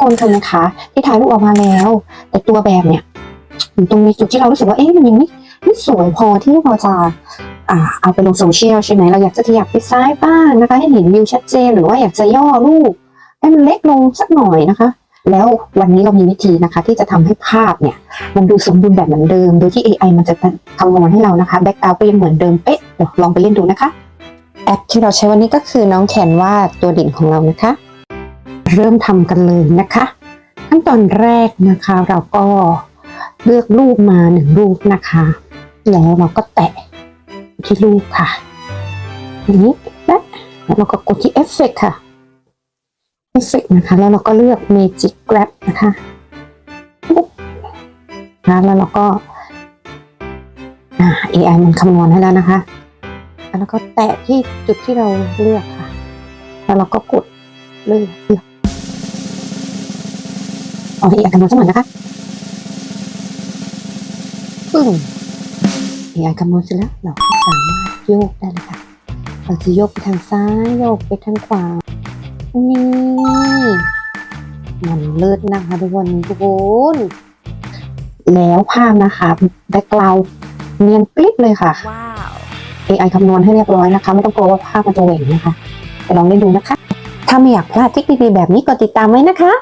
คนเคยนะคะที่ถ่ายรูปออกมาแล้ว แต่ตัวแบบเนี่ยตรงในจุดที่เรารู้สึกว่าเอ๊ะมันยังไม่ไม่สวยพอที่เราจะอ่าเอาไปลงโซเชียลใช่ไหมเราอยากจะขยับไปซ้ายบ้างนะคะ ให้เห็นวิวชัดเจนหรือว่าอยากจะย่อรูปให้มันเล็กลงสักหน่อยนะคะ แล้ววันนี้เรามีวิธีนะคะ ที่จะทำให้ภาพเนี่ย มันดูสมบูรณ์แบบเหมือนเดิม โดยที่ AI มันจะคำนวณให้เรานะคะแบ็กกราวก็ยังเหมือนเดิมเป๊ะลองไปเล่นดูนะคะ แอปที่เราใช้วันนี้ก็คือน้องแคนวาตัวเด่นของเรานะคะ เริ่มทำกันเลยนะคะ ขั้นตอนแรกนะคะเราก็เลือกรูปมาหนึ่งรูปนะคะ แล้วเราก็แตะที่รูปค่ะอย่างนี้และแล้วเราก็กดที่เอฟเฟกค่ะเอฟเฟกนะคะ แล้วเราก็เลือก Magic Grab นะคะปุ๊บนะแล้วเราก็อ่า AI มันคำนวณให้แล้วนะคะ แล้วก็แตะที่จุดที่เราเลือกค่ะ แล้วเราก็กดเลือกเลือก เอาให้ AI คำนวณสักหน่อยนะคะปึ้ง AI คำนวณเสร็จแล้วเราก็สามารถโยกได้เลยค่ะเราจะโยกไปทางซ้ายโยกไปทางขวา นี่มันเลิศนะคะทุกคนทุกคนแล้วภาพนะคะแบ็กกราวเนียนกริบเลยค่ะว้าว AI คำนวณให้เรียบร้อยนะคะ ไม่ต้องกลัวว่าภาพมันจะเหว่งนะคะ ไปลองเล่นดูนะคะ ถ้าไม่อยากพลาดเทคนิคดีๆแบบนี้ก็ติดตามไว้นะคะ